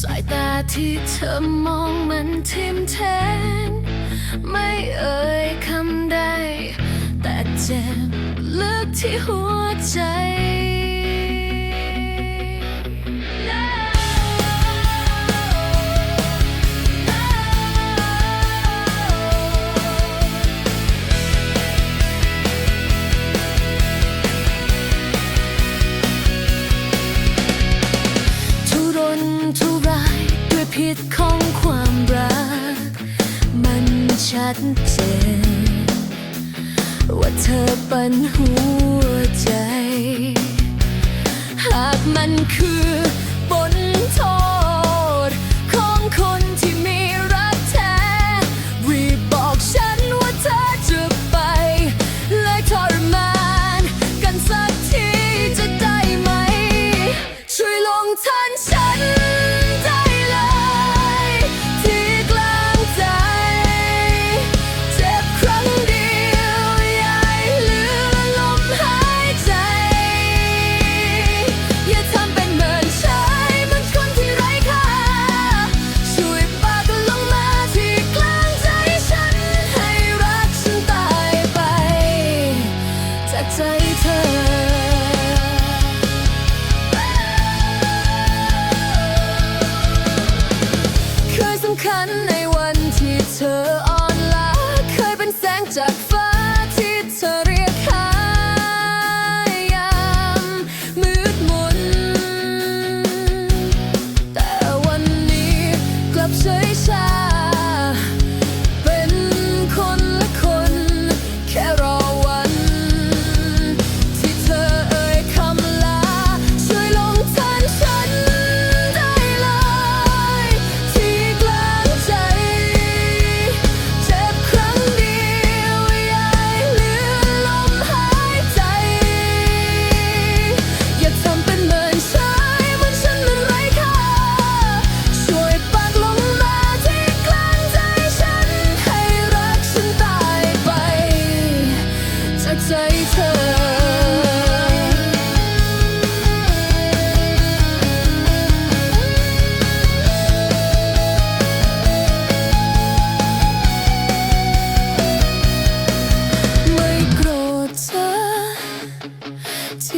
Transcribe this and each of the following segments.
สายตาที่เธอมองมันทิมแทง ไม่เอ่ยคำใด แต่เจ็บลึกที่หัวใจ ดเจนว่าเธอเป็นหัว เคยสำคัญ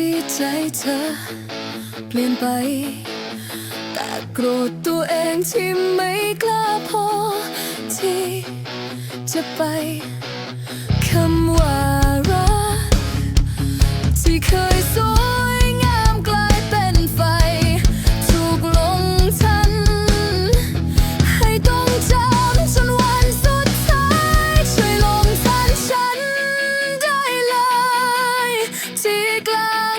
ที่ใจเธอ เปลี่ยนไป แต่โกรธตัวเองที่ไม่กล้าพอ ที่จะไปคำว่ารักที่เคยสวยงามกลายเป็นไฟ ถูกลงทัน ให้ต้องจำจนวันสุดท้าย ช่วยลงทันฉันได้เลย ที่กล้า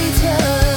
一天。